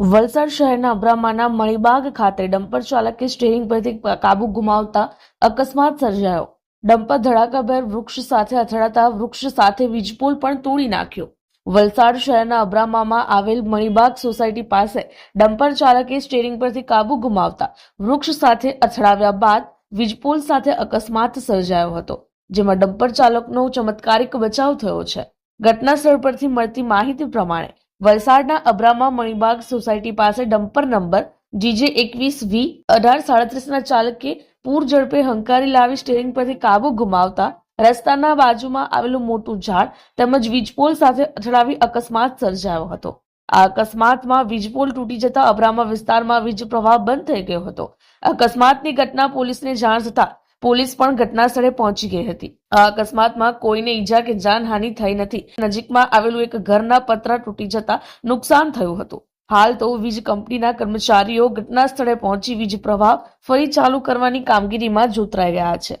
વલસાડ શહેરના અબ્રામાના મણિબાગ ખાતે ડમ્પર ચાલકે સ્ટેરિંગ પરથી કાબુ ગુમાવતા અકસ્માત સર્જાયો. ડમ્પર ધડાકાભેર વૃક્ષ સાથે અથડાતા વૃક્ષ સાથે વીજપોલ પણ તોડી નાખ્યો. વલસાડ શહેરના અબ્રામામાં આવેલ મણિબાગ સોસાયટી પાસે ડમ્પર ચાલકે સ્ટેરિંગ પરથી કાબુ ગુમાવતા વૃક્ષ સાથે અથડાવ્યા બાદ વીજપોલ સાથે અકસ્માત સર્જાયો હતો, જેમાં ડમ્પર ચાલકનો ચમત્કારિક બચાવ થયો છે. ઘટના સ્થળ પરથી મળતી માહિતી પ્રમાણે વલસાડના અબ્રામા મણિબાગ સોસાયટી પાસે ડમ્પર નંબર જીજે એકવીસ વી અઢાર સાડત્રીસના ચાલકે પૂર ઝડપે હંકારી લાવી સ્ટેરિંગ પરથી કાબુ ગુમાવતા રસ્તાના બાજુમાં આવેલું મોટું ઝાડ તેમજ વીજપોલ સાથે અથડાવી અકસ્માત સર્જાયો હતો. આ અકસ્માતમાં વીજપોલ તૂટી જતા અબ્રામા વિસ્તારમાં વીજ પ્રવાહ બંધ થઈ ગયો હતો. અકસ્માતની ઘટના પોલીસને જાણ થતા પોલીસ પણ ઘટના સ્થળે પહોંચી ગઈ હતી. આ અકસ્માતમાં કોઈને ઈજા કે જાનહાનિ થઈ નથી. નજીકમાં આવેલું એક ઘરના પતરા તૂટી જતા નુકસાન થયું હતું. હાલ તો વીજ કંપનીના કર્મચારીઓ ઘટના સ્થળે પહોંચી વીજ પ્રવાહ ફરી ચાલુ કરવાની કામગીરીમાં જોતરાઈ રહ્યા છે.